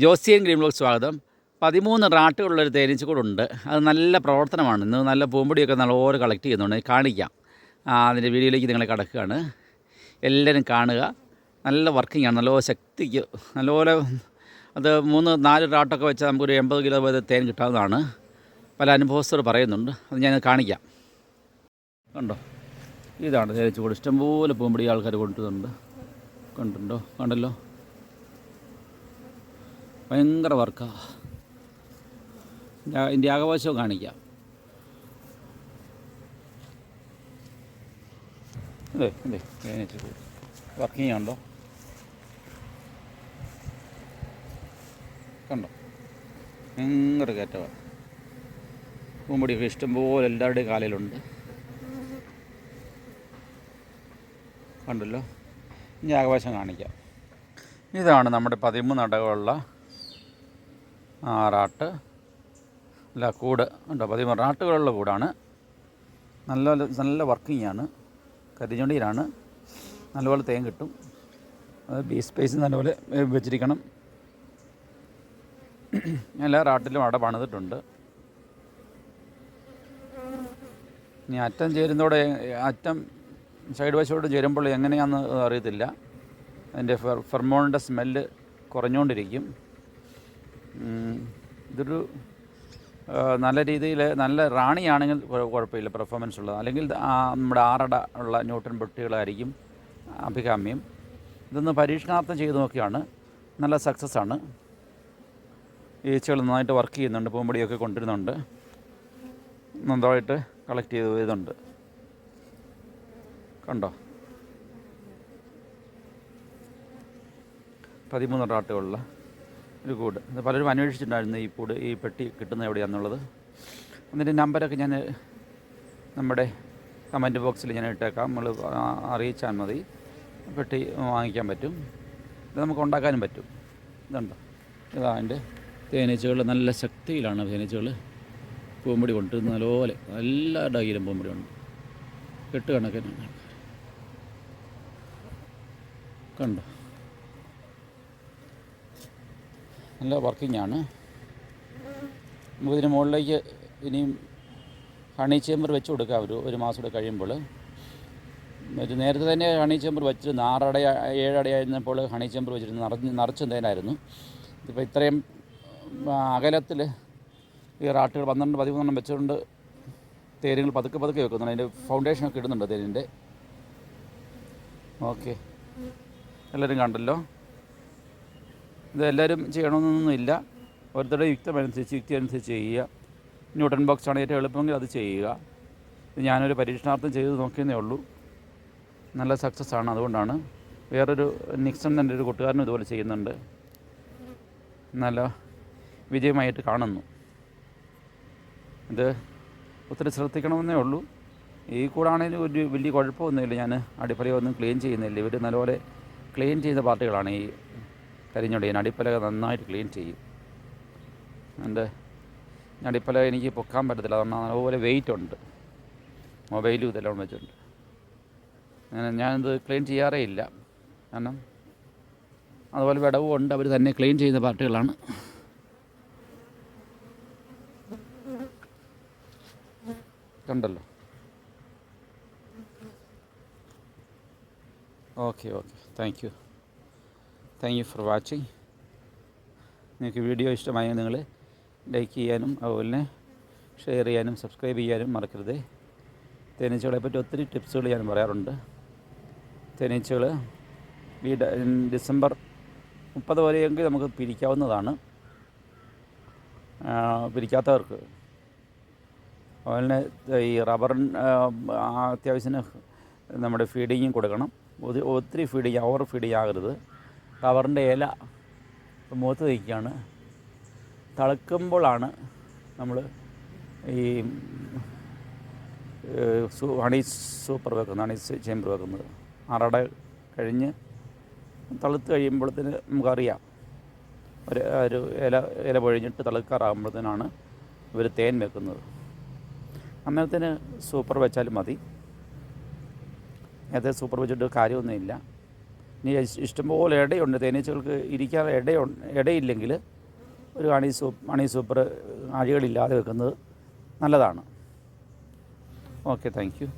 ജോസിയൻ green block സ്വാഗതം. പതിമൂന്ന് റാട്ടുകളുള്ളൊരു തേനീച്ചക്കൂടുണ്ട് അത് നല്ല പ്രവർത്തനമാണ്. ഇന്ന് നല്ല പൂമ്പൊടിയൊക്കെ നല്ലപോലെ കളക്ട് ചെയ്യുന്നുണ്ട്. കാണിക്കാം. അതിന്റെ വീഡിയോയിലേക്ക് നിങ്ങളെ കടക്കുകയാണ്. എല്ലാവരും കാണുക. നല്ല വർക്കിംഗ് ആണ്. നല്ലപോലെ ശക്തിക്ക് നല്ലപോലെ അത് മൂന്ന് നാല് റാട്ടൊക്കെ വെച്ചാൽ നമുക്കൊരു എൺപത് കിലോ വരെ തേൻ കിട്ടാവുന്നതാണ്. പല അനുഭവസ്ഥർ പറയുന്നുണ്ട്. അത് ഞാൻ കാണിക്കാം. കണ്ടോ? ഇതാണ് തേനീച്ചക്കൂട് ഇഷ്ടംപോലെ പൂമ്പൊടി ആൾക്കാർ കൊണ്ടുവരുന്നുണ്ട് കണ്ടുണ്ടോ കണ്ടല്ലോ? ഭയങ്കര വർക്കാണ് ഇതിന്റെ ആകാശവും കാണിക്കാം. അതെ അതെ വർക്കിംഗ് ഉണ്ടോ കണ്ടോ? ഭയങ്കര കയറ്റമാണ് പൂമ്പൊടിയൊക്കെ ഇഷ്ടംപോലെ എല്ലാവരുടെയും കാലയിലുണ്ട് കണ്ടല്ലോ? ഇനി ആകാശം കാണിക്കാം. ഇതാണ് നമ്മുടെ പതിമൂന്ന് അടകളുള്ള ആറാട്ട് അല്ല കൂട് ഉണ്ടോ പതിമൂന്ന് റാട്ടുകളുള്ള കൂടാണ്. നല്ല നല്ല വർക്കിംഗ് ആണ് കരിഞ്ഞൊണ്ടിയിലാണ്. നല്ലപോലെ തേൻ കിട്ടും. അത് ബീ സ്പേസ് നല്ലപോലെ വെച്ചിരിക്കണം. എല്ലാ റാട്ടിലും അട പണിതിട്ടുണ്ട്. ഇനി അറ്റം ചേരുന്നതോടെ അറ്റം സൈഡ് വശത്തോട് ചേരുമ്പോൾ എങ്ങനെയാണെന്ന് അറിയത്തില്ല. അതിന്റെ ഫെർ ഫെർമോണിന്റെ സ്മെല്ല് കുറഞ്ഞുകൊണ്ടിരിക്കും. ഇതൊരു നല്ല രീതിയിൽ നല്ല റാണിയാണെങ്കിൽ കുഴ- കുഴപ്പമില്ല പെർഫോമൻസ് ഉള്ളത്. അല്ലെങ്കിൽ നമ്മുടെ ആറട ഉള്ള ന്യൂട്ടൺ പൊട്ടികളായിരിക്കും അഭികാമ്യം. ഇതൊന്ന് പരീക്ഷണാർത്ഥം ചെയ്ത് നോക്കിയാണ്. നല്ല സക്സസ് ആണ്. ഈച്ചകൾ നന്നായിട്ട് വർക്ക് ചെയ്യുന്നുണ്ട് പൂമ്പടിയൊക്കെ കൊണ്ടുവരുന്നുണ്ട്. നന്നായിട്ട് കളക്ട് ചെയ്ത് വരുന്നുണ്ട്. കണ്ടോ? പതിമൂന്ന് റാട്ടുകളുള്ള ഒരു കൂട്. പലരും അന്വേഷിച്ചിട്ടുണ്ടായിരുന്നു ഈ കൂട് ഈ പെട്ടി കിട്ടുന്നത് എവിടെയാണെന്നുള്ളത് അതിന്റെ നമ്പരൊക്കെ ഞാൻ നമ്മുടെ കമന്റ് ബോക്സിൽ ഞാൻ ഇട്ടേക്കാം. നമ്മൾ അറിയിച്ചാൽ മതി. പെട്ടി വാങ്ങിക്കാൻ പറ്റും. ഇത് നമുക്ക് ഉണ്ടാക്കാനും പറ്റും. ഇതുണ്ടോ? ഇതാ അതിന്റെ തേനീച്ചകൾ. നല്ല ശക്തിയിലാണ് തേനീച്ചകൾ. പൂമ്പടി കൊണ്ട് നല്ലപോലെ. എല്ലാ കയ്യിലും പൂമ്പടി ഉണ്ട്. കെട്ട് കണക്കിന്. കണ്ടോ? നല്ല വർക്കിംഗ് ആണ്. നമുക്കിതിന് മുകളിലേക്ക് ഇനിയും ഹണി ചേമ്പർ വെച്ച് കൊടുക്കാം ഒരു ഒരു മാസം കൂടെ കഴിയുമ്പോൾ. ഒരു നേരത്തെ തന്നെ ഹണി ചേമ്പർ വെച്ചിരുന്നു. ആറട ഏഴടയായിരുന്നപ്പോൾ ഹണി ചേമ്പർ വെച്ചിരുന്നു. നിറഞ്ഞ് നിറച്ചെന്തേനായിരുന്നു ഇതിപ്പോൾ ഇത്രയും അകലത്തിൽ ഈ റാട്ടുകൾ പന്ത്രണ്ട് പതിമൂന്നെണ്ണം വെച്ചുകൊണ്ട് തേരുകൾ പതുക്കെ പതുക്കെ വെക്കുന്നുണ്ട്. അതിന്റെ ഫൗണ്ടേഷനൊക്കെ ഇടുന്നുണ്ട് തേനിന്റെ ഓക്കെ എല്ലാവരും കണ്ടല്ലോ? ഇത് എല്ലാവരും ചെയ്യണമെന്നൊന്നുമില്ല. ഓരോരുത്തരുടെ യുക്തം അനുസരിച്ച് യുക്തി അനുസരിച്ച് ചെയ്യുക. ന്യൂട്ടൺ ബോക്സ് ആണ് ഏറ്റവും എളുപ്പമെങ്കിൽ അത് ചെയ്യുക. ഞാനൊരു പരീക്ഷണാർത്ഥം ചെയ്ത് നോക്കിയെന്നേ ഉള്ളൂ. നല്ല സക്സസ് ആണ് അതുകൊണ്ടാണ്. വേറൊരു നിക്സൺ എന്റെ ഒരു കൂട്ടുകാരനും ഇതുപോലെ ചെയ്യുന്നുണ്ട്. നല്ല വിജയമായിട്ട് കാണുന്നു. ഇത് ഒത്തിരി ശ്രദ്ധിക്കണമെന്നേ ഉള്ളൂ. ഈ കൂടാണെങ്കിലും ഒരു വലിയ കുഴപ്പമൊന്നുമില്ല. ഞാൻ അടിപ്പറയൊന്നും ക്ലീൻ ചെയ്യുന്നില്ല. ഇവർ നല്ലപോലെ ക്ലീൻ ചെയ്ത പാർട്ടികളാണ് ഈ കരിഞ്ഞൊടിയൻ അടിപ്പലക നന്നായിട്ട് ക്ലീൻ ചെയ്യും. എന്റെ അടിപ്പലക എനിക്ക് പൊക്കാൻ പറ്റത്തില്ല. അതുകൊണ്ട് അതുപോലെ വെയിറ്റ് ഉണ്ട്. മൊബൈലും ഇതെല്ലാം വെച്ചിട്ടുണ്ട്. അങ്ങനെ ഞാനിത് ക്ലീൻ ചെയ്യാറേ ഇല്ല. കാരണം അതുപോലെ വിടവും ഉണ്ട്. അവർ തന്നെ ക്ലീൻ ചെയ്യുന്ന പാർട്ടികളാണ്. കണ്ടല്ലോ? Okay okay thank you thank you for watching. നിങ്ങൾക്ക് വീഡിയോ ഇഷ്ടമായെങ്കിൽ നിങ്ങൾ ലൈക്ക് ചെയ്യാനും അതുപോലെ തന്നെ ഷെയർ ചെയ്യാനും സബ്സ്ക്രൈബ് ചെയ്യാനും മറക്കരുത്. തേനീച്ചകളെ പറ്റി ഒത്തിരി ടിപ്സുകൾ ഞാൻ പറയാറുണ്ട്. തേനീച്ചകൾ ഈ ഡിസംബർ മുപ്പത് വരെയെങ്കിൽ നമുക്ക് പിരിക്കാവുന്നതാണ്. പിരിക്കാത്തവർക്ക്. അതുപോലെ തന്നെ ഈ റബ്ബറിൻ അത്യാവശ്യത്തിന് നമ്മുടെ ഫീഡിങ്ങും കൊടുക്കണം. ഒതി- ഒത്തിരി ഫീഡിങ് ഓവർ ഫീഡിങ് ആകരുത്. റബ്ബറിന്റെ ഇല മുഖത്ത് തയ്ക്കുകയാണ് തളക്കുമ്പോഴാണ് നമ്മൾ ഈ ഹണി സൂപ്പർ വെക്കുന്നത് ഹണി ചേമ്പർ വെക്കുന്നത്. അറട കഴിഞ്ഞ് തളുത്ത് കഴിയുമ്പോഴത്തേന് നമുക്കറിയാം. ഒരു ഒരു ഇല ഇല പൊഴിഞ്ഞിട്ട് തളുക്കാറാകുമ്പോഴത്തേനാണ് ഇവർ തേൻ വെക്കുന്നത്. അന്നേരത്തിന് സൂപ്പർ വെച്ചാലും മതി. നേരത്തെ സൂപ്പർ വെച്ചിട്ട് കാര്യമൊന്നുമില്ല. ഇനി ഇഷ്- ഇഷ്ടംപോലെ ഇടയുണ്ട്. തേനീച്ചകൾക്ക് ഇരിക്കാൻ ഇടയു ഇടയില്ലെങ്കിൽ ഒരു അണി സൂപ്പ് അണി സൂപ്പർ അഴികളില്ലാതെ വെക്കുന്നത് നല്ലതാണ്. Okay thank you.